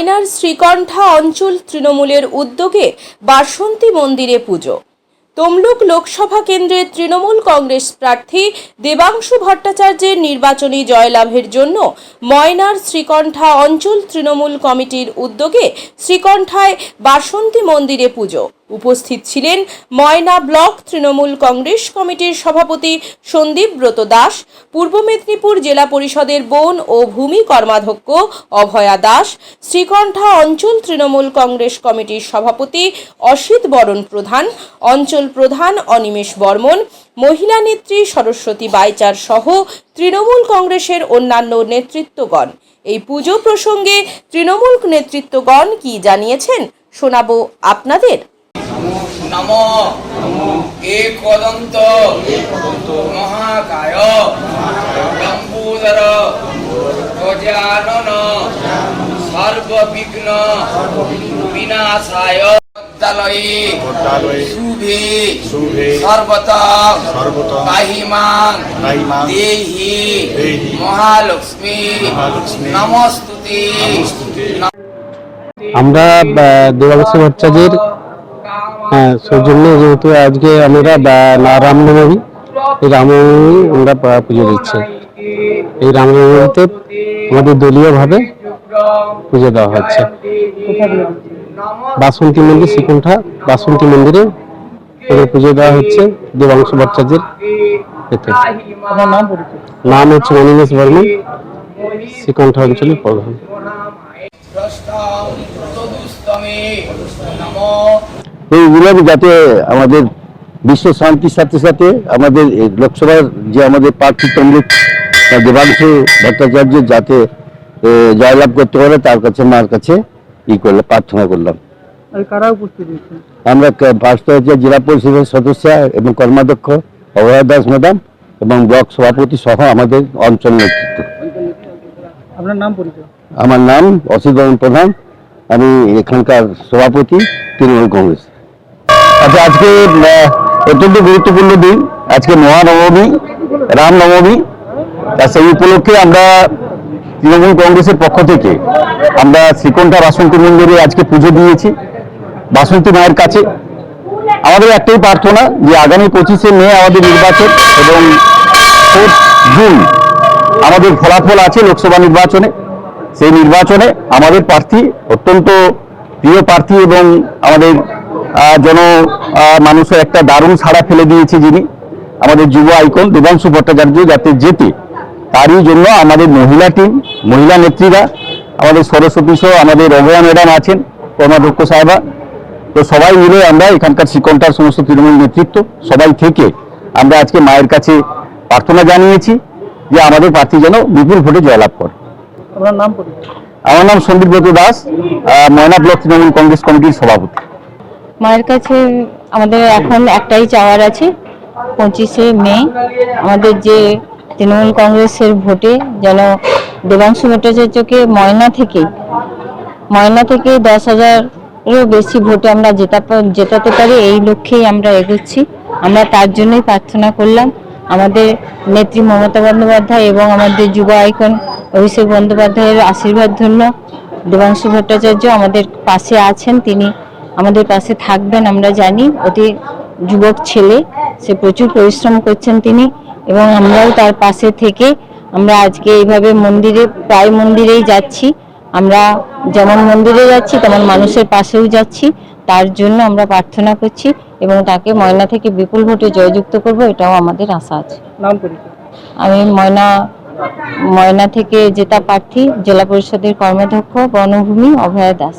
ময়নার শ্রীকণ্ঠা অঞ্চল তৃণমূলের উদ্যোগে বাসন্তী মন্দিরে পুজো। তমলুক লোকসভা কেন্দ্রের তৃণমূল কংগ্রেস প্রার্থী দেবাংশু ভট্টাচার্যের নির্বাচনী জয়লাভের জন্য ময়নার শ্রীকণ্ঠা অঞ্চল তৃণমূল কমিটির উদ্যোগে শ্রীকণ্ঠায় বাসন্তী মন্দিরে পুজো। উপস্থিত ছিলেন ময়না ব্লক তৃণমূল কংগ্রেস কমিটির সভাপতি সন্দীপ ব্রত দাস, পূর্ব মেদিনীপুর জেলা পরিষদের বন ও ভূমি কর্মাধ্যক্ষ অভয়া দাস, শ্রীকণ্ঠা অঞ্চল তৃণমূল কংগ্রেস কমিটির সভাপতি অসিত বরণ প্রধান, অঞ্চল প্রধান অনিমেষ বর্মন, মহিলা নেত্রী সরস্বতী বাইচার সহ তৃণমূল কংগ্রেসের অন্যান্য নেতৃত্বগণ। এই পুজো প্রসঙ্গে তৃণমূল নেতৃত্বগণ কি জানিয়েছেন শোনাবো আপনাদের। নম একদন্ত মহাকায়। লম্বুদর গজানন সর্ববিঘ্ন। বিনাশায়। শুভে। সর্বত। সর্বত। কাহিমাং কাহিমাং দেহি। মহালক্ষ্মী। নমস্তুতে। আমরা আহ, ভট্টাচার্যের হ্যাঁ সৌজন্য যেহেতু আজকে আমরা না- রামনবমী এই রামনবমী আমরা পুজো দিচ্ছি। এই রামনবমীতে আমাদের দলীয়ভাবে পুজো দেওয়া হচ্ছে। বাসন্তী মন্দির শ্রীকুণ্ঠা বাসন্তী মন্দিরে পুজো দেওয়া হচ্ছে দেবাংশু ভট্টাচার্যের এতে। নাম হচ্ছে অনিমেষ বর্মন শ্রীকণ্ঠা অঞ্চলের প্রধান। এইগুলো যাতে আমাদের বিশ্ব শান্তির সাথে সাথে আমাদের এই লোকসভার যে আমাদের প্রার্থী আহ, দেবাংশু ভট্টাচার্য যাতে জয়লাভ করতে পারে তার কাছে মার কাছে ই করলাম প্রার্থনা করলাম। আমরা ফার্স্ট জেলা পরিষদের সদস্য এবং কর্মাধ্যক্ষ অভয় দাস ম্যাডাম এবং ব্লক সভাপতি সহ আমাদের অঞ্চল নেতৃত্ব। আপনার নাম পরিচয়? আমার নাম অসিত প্রধান। আমি এখানকার সভাপতি তৃণমূল কংগ্রেস। আচ্ছা আজকে অত্যন্ত গুরুত্বপূর্ণ দিন। আজকে মহানবমী, রামনবমী। তা সেই উপলক্ষে আমরা তৃণমূল কংগ্রেসের পক্ষ থেকে আমরা শ্রীকণ্ঠা বাসন্তী মন্দিরে আজকে পুজো দিয়েছি, বাসন্তী মায়ের কাছে। আমাদের একটাই প্রার্থনা যে আগামী পঁচিশে মে আমাদের নির্বাচন এবং ফোর্থ জুন আমাদের ফলাফল আছে লোকসভা নির্বাচনে। সেই নির্বাচনে আমাদের প্রার্থী, অত্যন্ত প্রিয় প্রার্থী এবং আমাদের জন আহ, মানুষের একটা দারুণ সাড়া ফেলে দিয়েছে যিনি আমাদের যুব আইকন দেবাংশু ভট্টাচার্য যাতে যেতে তারই জন্য আমাদের মহিলা টিম মহিলা নেত্রীরা আমাদের সরস্বতী সহ আমাদের অভয়া ম্যাডাম আছেন কর্মাধ্যক্ষ সাহেবা। তো সবাই মিলে আমরা এখানকার শ্রীকণ্ঠার সমস্ত তৃণমূল নেতৃত্ব সবাই থেকে আমরা আজকে মায়ের কাছে প্রার্থনা জানিয়েছি যে আমাদের প্রার্থী যেন বিপুল ভোটে জয়লাভ করে। আমার নাম সন্দীপ ব্রত দাস ময়না ব্লক তৃণমূল কংগ্রেস কমিটির সভাপতি। মায়ের কাছে আমাদের এখন একটাই চাওয়ার আছে, পঁচিশে মে। আমাদের যে তৃণমূল কংগ্রেসের ভোটে যেন দেবাংশু ভট্টাচার্যকে ময়না থেকে ময়না থেকে দশ হাজারেরও বেশি ভোটে আমরা জেতা জেতাতে পারি, এই লক্ষ্যেই আমরা এগোচ্ছি। আমরা তার জন্যই প্রার্থনা করলাম। আমাদের নেত্রী মমতা বন্দ্যোপাধ্যায় এবং আমাদের যুব আইকন অভিষেক বন্দ্যোপাধ্যায়ের আশীর্বাদ ধন্য দেবাংশু ভট্টাচার্য আমাদের পাশে আছেন। তিনি আমাদের পাশে থাকবেন আমরা জানি অতি যুবক ছেলে সে প্রচুর পরিশ্রম করছেন তিনি এবং আমরাও তার পাশে থেকে আমরা আজকে এইভাবে মন্দিরে প্রায় মন্দিরেই যাচ্ছি। আমরা যেমন মন্দিরে যাচ্ছি তেমন মানুষের পাশেও যাচ্ছি। তার জন্য আমরা প্রার্থনা করছি এবং তাকে ময়না থেকে বিপুল ভোটে জয়যুক্ত করব এটাও আমাদের আশা আছে। আমি ময়না ময়না থেকে জেতা প্রার্থী জেলা পরিষদের কর্মাধ্যক্ষ বনভূমি অভয়া দাস।